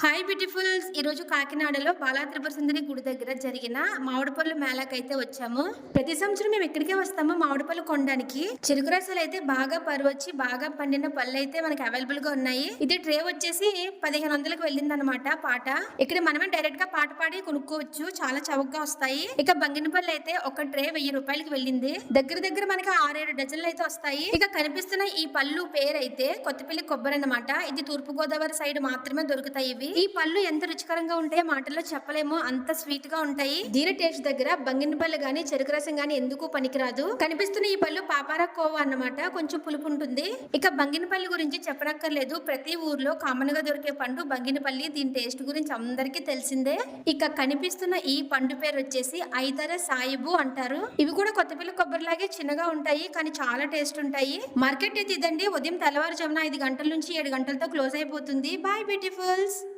Hi beautifuls ఈరోజు కాకినాడలో బాలా త్రిపుర సుందరి గుడి దగ్గర జరిగిన మామిడిపళ్ళు మేళాకైతే వచ్చాము. ప్రతి సంవత్సరం మేము ఇక్కడికే వస్తాము మామిడిపళ్ళు కొనడానికి. చెరుకు రసాలు అయితే బాగా పరువచ్చి బాగా పండిన పళ్ళు అయితే మనకి అవైలబుల్గా ఉన్నాయి. ఇది ట్రే వచ్చేసి పదిహేను వందలకు వెళ్ళింది అనమాట పాట. ఇక్కడ మనమే డైరెక్ట్గా పాట పాడి కొనుక్కోవచ్చు. చాలా చౌకగా వస్తాయి. ఇక బంగినపల్లి అయితే ఒక ట్రే వెయ్యి రూపాయలకి వెళ్ళింది. దగ్గర దగ్గర మనకి ఆరేడు డజన్లు అయితే వస్తాయి. ఇక కనిపిస్తున్న ఈ పళ్ళు పేరు అయితే కొత్తపల్లి కొబ్బరి అన్నమాట. ఇది తూర్పు గోదావరి సైడ్ మాత్రమే దొరుకుతాయి ఇవి. ఈ పళ్ళు ఎంత రుచికరంగా ఉంటాయో మాటల్లో చెప్పలేమో. అంత స్వీట్గా ఉంటాయి. దీని టేస్ట్ దగ్గర బంగినపల్లి గాని చెరుకు రసం గాని ఎందుకు పనికిరాదు. కనిపిస్తున్న ఈ పళ్ళు పాపార కోవా అన్నమాట. కొంచెం పులుపు ఉంటుంది. ఇక బంగినపల్లి గురించి చెప్పనక్కర్లేదు. ప్రతి ఊర్లో కామన్గా దొరికే పండు బంగినపల్లి దీని టేస్ట్ గురించి అందరికీ తెలిసిందే. ఇక కనిపిస్తున్న ఈ పండు పేరు వచ్చేసి ఐదర సాయిబు అంటారు. ఇవి కూడా కొత్తపల్లి కొబ్బరిలాగే చిన్నగా ఉంటాయి. కానీ చాలా టేస్ట్ ఉంటాయి. మార్కెట్ అయితే ఇదండి. ఉదయం తెల్లవారుజామున ఐదు గంటల నుంచి ఏడు గంటలతో క్లోజ్ అయిపోతుంది. Bye beautifuls